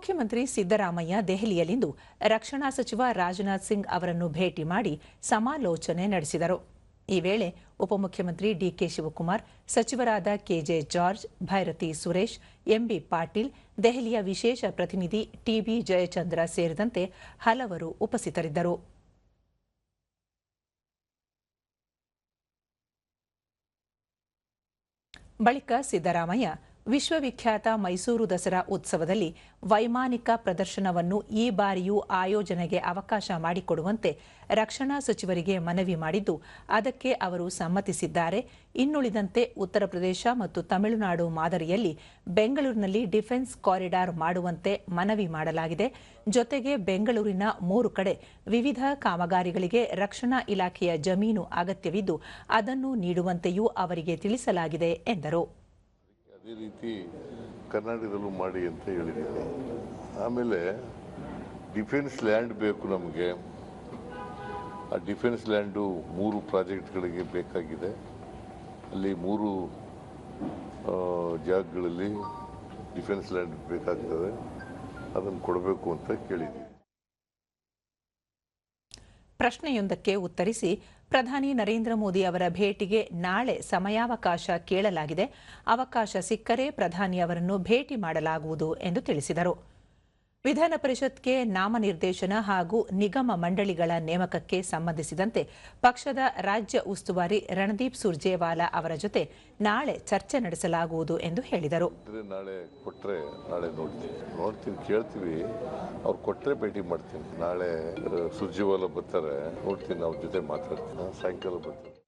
ಉಪಮುಖ್ಯಮಂತ್ರಿ ಸಿದ್ದರಾಮಯ್ಯ ದೆಹಲಿಯಲ್ಲಿಂದು ರಕ್ಷಣಾ ಸಚಿವ ರಾಜನಾಥ್ ಸಿಂಗ್ ಅವರನ್ನು ಭೇಟಿ ಮಾಡಿ ಸಮಾಲೋಚನೆ ನಡೆಸಿದರು. ಈ ವೇಳೆ ಉಪಮುಖ್ಯಮಂತ್ರಿ ಡಿಕೆ ಶಿವಕುಮಾರ್, ಸಚಿವರಾದ K J George, Byrathi Suresh M B Patil, ದೆಹಲಿಯ ವಿಶೇಷ ಪ್ರತಿನಿಧಿ ಟಿಬಿ ಜಯಚಂದ್ರ ಸೇರಿದಂತೆ ಹಲವರು ಉಪಸ್ಥಿತರಿದ್ದರು. ಬಳಿಕ ಸಿದ್ದರಾಮಯ್ಯ ವಿಶ್ವವಿಖ್ಯಾತ ಮೈಸೂರು ದಸರಾ ಉತ್ಸವದಲ್ಲಿ ವೈಮಾನಿಕ ಪ್ರದರ್ಶನವನ್ನು ಈ ಬಾರಿಯೂ ಆಯೋಜನೆಗೆ ಅವಕಾಶ ಮಾಡಿಕೊಡುವಂತೆ ರಕ್ಷಣಾ ಸಚಿವರಿಗೆ ಮನವಿ ಮಾಡಿದ್ದು, ಅದಕ್ಕೆ ಅವರು ಸಮ್ಮತಿಸಿದ್ದಾರೆ. ಇನ್ನುಳಿದಂತೆ ಉತ್ತರ ಪ್ರದೇಶ ಮತ್ತು ತಮಿಳುನಾಡು ಮಾದರಿಯಲ್ಲಿ ಬೆಂಗಳೂರಿನಲ್ಲಿ ಡಿಫೆನ್ಸ್ ಕಾರಿಡಾರ್ ಮಾಡುವಂತೆ ಮನವಿ ಮಾಡಲಾಗಿದೆ. ಜೊತೆಗೆ ಬೆಂಗಳೂರಿನ ಮೂರು ಕಡೆ ವಿವಿಧ ಕಾಮಗಾರಿಗಳಿಗೆ ರಕ್ಷಣಾ ಇಲಾಖೆಯ ಜಮೀನು ಅಗತ್ಯವಿದ್ದು, ಅದನ್ನು ನೀಡುವಂತೆಯೂ ಅವರಿಗೆ ತಿಳಿಸಲಾಗಿದೆ ಎಂದರು. ಅದೇ ರೀತಿ ಕರ್ನಾಟಕದಲ್ಲೂ ಮಾಡಿ ಅಂತ ಹೇಳಿದ್ದೀನಿ ಆಮೇಲೆ ಡಿಫೆನ್ಸ್ ಲ್ಯಾಂಡ್ ಬೇಕು ನಮಗೆ. ಆ ಡಿಫೆನ್ಸ್ ಲ್ಯಾಂಡು ಮೂರು ಪ್ರಾಜೆಕ್ಟ್ಗಳಿಗೆ ಬೇಕಾಗಿದೆ. ಅಲ್ಲಿ ಮೂರು ಜಾಗಗಳಲ್ಲಿ ಡಿಫೆನ್ಸ್ ಲ್ಯಾಂಡ್ ಬೇಕಾಗ್ತದೆ. ಅದನ್ನು ಕೊಡಬೇಕು ಅಂತ ಕೇಳಿದ್ದೀವಿ. ಪ್ರಶ್ನೆಯೊಂದಕ್ಕೆ ಉತ್ತರಿಸಿ ಪ್ರಧಾನಿ ನರೇಂದ್ರ ಮೋದಿ ಅವರ ಭೇಟಿಗೆ ನಾಳೆ ಸಮಯಾವಕಾಶ ಕೇಳಲಾಗಿದೆ. ಅವಕಾಶ ಸಿಕ್ಕರೆ ಪ್ರಧಾನಿ ಅವರನ್ನು ಭೇಟಿ ಮಾಡಲಾಗುವುದು ಎಂದು ತಿಳಿಸಿದರು. ವಿಧಾನ ಪರಿಷತ್ಗೆ ನಾಮನಿರ್ದೇಶನ ಹಾಗೂ ನಿಗಮ ಮಂಡಳಿಗಳ ನೇಮಕಕ್ಕೆ ಸಂಬಂಧಿಸಿದಂತೆ ಪಕ್ಷದ ರಾಜ್ಯ ಉಸ್ತುವಾರಿ ರಣದೀಪ್ ಸುರ್ಜೇವಾಲಾ ಅವರ ಜೊತೆ ನಾಳೆ ಚರ್ಚೆ ನಡೆಸಲಾಗುವುದು ಎಂದು ಹೇಳಿದರು. ನಾಳೆ ಕೊಟ್ಟರೆ ನಾಳೆ ನೋಡ್ತೀನಿ. ನೋಡ್ತೀನಿ, ಕೇಳ್ತೀವಿ. ಅವ್ರು ಕೊಟ್ಟರೆ ಭೇಟಿ ಮಾಡ್ತೀನಿ. ನಾಳೆ ಸುರ್ಜೇವಾಲ ಬರ್ತಾರೆ. ನೋಡ್ತೀನಿ, ಅವ್ರ ಜೊತೆ ಮಾತಾಡ್ತೀನಿ. ಸಾಯಂಕಾಲ ಬರ್ತೀನಿ.